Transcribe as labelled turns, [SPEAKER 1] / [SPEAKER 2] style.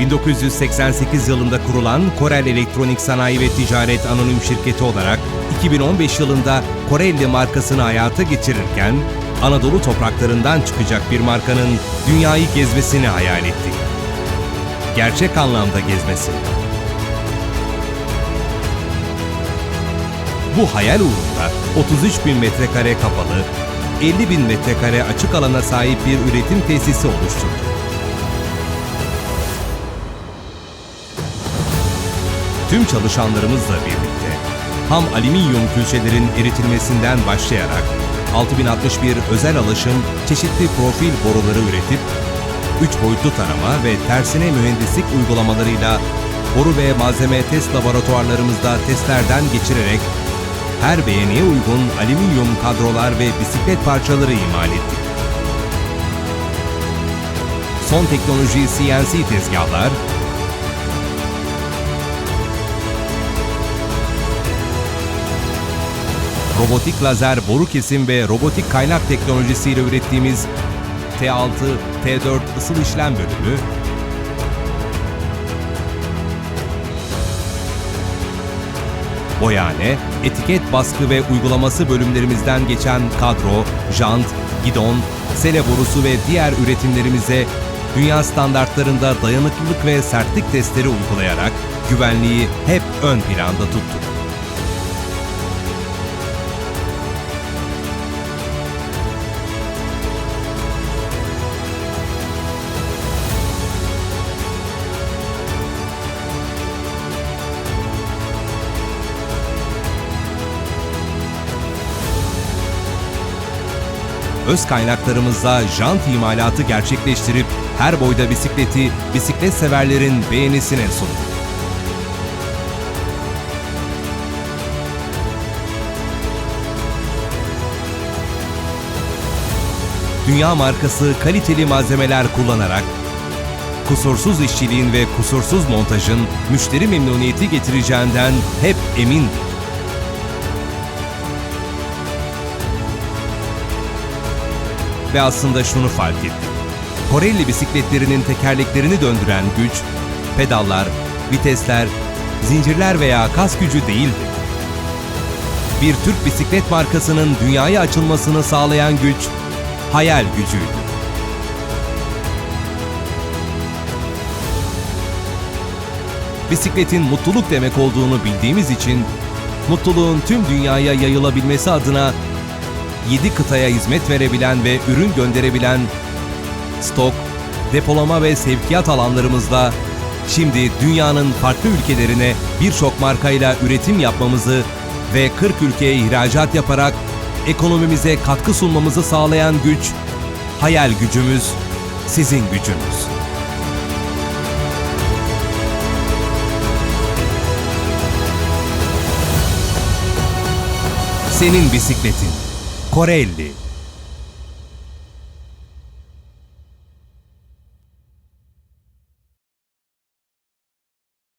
[SPEAKER 1] 1988 yılında kurulan Korel Elektronik Sanayi ve Ticaret Anonim Şirketi olarak 2015 yılında Korelli markasını hayata geçirirken Anadolu topraklarından çıkacak bir markanın dünyayı gezmesini hayal ettik. Gerçek anlamda gezmesi. Bu hayal uğrunda 33 bin metrekare kapalı, 50 bin metrekare açık alana sahip bir üretim tesisi oluşturduk. Tüm çalışanlarımızla birlikte ham alüminyum külçelerin eritilmesinden başlayarak 6061 özel alaşım çeşitli profil boruları üretip 3 boyutlu tarama ve tersine mühendislik uygulamalarıyla boru ve malzeme test laboratuvarlarımızda testlerden geçirerek her beğeniye uygun alüminyum kadrolar ve bisiklet parçaları imal ettik. Son teknoloji CNC tezgahlar, robotik lazer boru kesim ve robotik kaynak teknolojisiyle ürettiğimiz T6, T4 ısıl işlem bölümü, boyane, etiket baskı ve uygulaması bölümlerimizden geçen kadro, jant, gidon, sele borusu ve diğer üretimlerimize dünya standartlarında dayanıklılık ve sertlik testleri uygulayarak güvenliği hep ön planda tuttuk. Öz kaynaklarımızla jant imalatı gerçekleştirip her boyda bisikleti bisiklet severlerin beğenisine sunduk. Dünya markası kaliteli malzemeler kullanarak kusursuz işçiliğin ve kusursuz montajın müşteri memnuniyeti getireceğinden hep emin ve aslında şunu fark ettik. Korelli bisikletlerinin tekerleklerini döndüren güç, pedallar, vitesler, zincirler veya kas gücü değildi. Bir Türk bisiklet markasının dünyaya açılmasını sağlayan güç, hayal gücüydü. Bisikletin mutluluk demek olduğunu bildiğimiz için, mutluluğun tüm dünyaya yayılabilmesi adına 7 kıtaya hizmet verebilen ve ürün gönderebilen stok, depolama ve sevkiyat alanlarımızda şimdi dünyanın farklı ülkelerine birçok markayla üretim yapmamızı ve 40 ülkeye ihracat yaparak ekonomimize katkı sunmamızı sağlayan güç, hayal gücümüz, sizin gücünüz. Senin bisikletin. Korelli